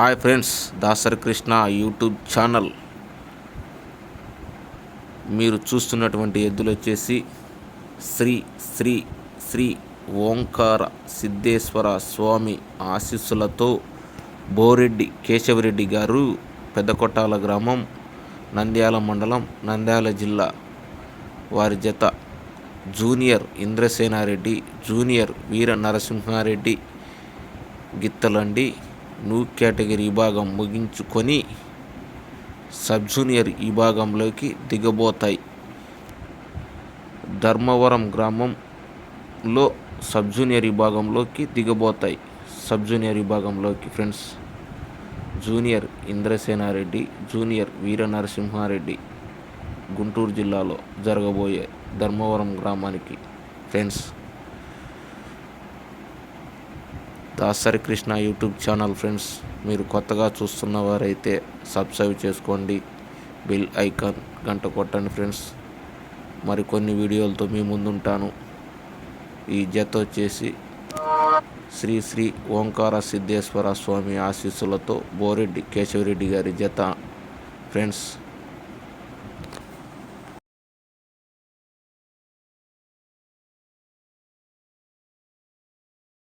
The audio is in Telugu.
Hi friends Dasari Krishna YouTube channel. మీరు చూస్తున్నటువంటి ఎద్దులు వచ్చేసి శ్రీ శ్రీ శ్రీ ఓంకార సిద్ధేశ్వర స్వామి ఆశీస్సులతో బోరెడ్డి కేశవరెడ్డి గారు పెద్దకొట్టాల గ్రామం నంద్యాల మండలం నంద్యాల జిల్లా. వారి జత జూనియర్ ఇంద్రసేనారెడ్డి జూనియర్ వీర నరసింహారెడ్డి గిత్తలండి. న్యూ కేటగిరీ విభాగం ముగించుకొని సబ్ జూనియర్ విభాగంలోకి దిగబోతాయి. ధర్మవరం గ్రామంలో సబ్ జూనియర్ విభాగంలోకి దిగబోతాయి. Sub junior విభాగంలోకి friends junior Indrasenareddy junior Veera Narasimhareddy Guntur జిల్లాలో జరగబోయే ధర్మవరం గ్రామానికి friends Dasari Krishna YouTube channel friends మీరు కొత్తగా చూస్తున్న వారైతే సబ్స్క్రైబ్ చేసుకోండి. బెల్ ఐకాన్ గంట కొట్టండి ఫ్రెండ్స్. మరికొన్ని వీడియోలతో మీ ముందుంటాను. ఈ జత వచ్చేసి శ్రీ శ్రీ ఓంకార సిద్ధేశ్వర స్వామి ఆశీస్సులతో బోరెడ్డి కేశవరెడ్డి గారి జత. ఫ్రెండ్స్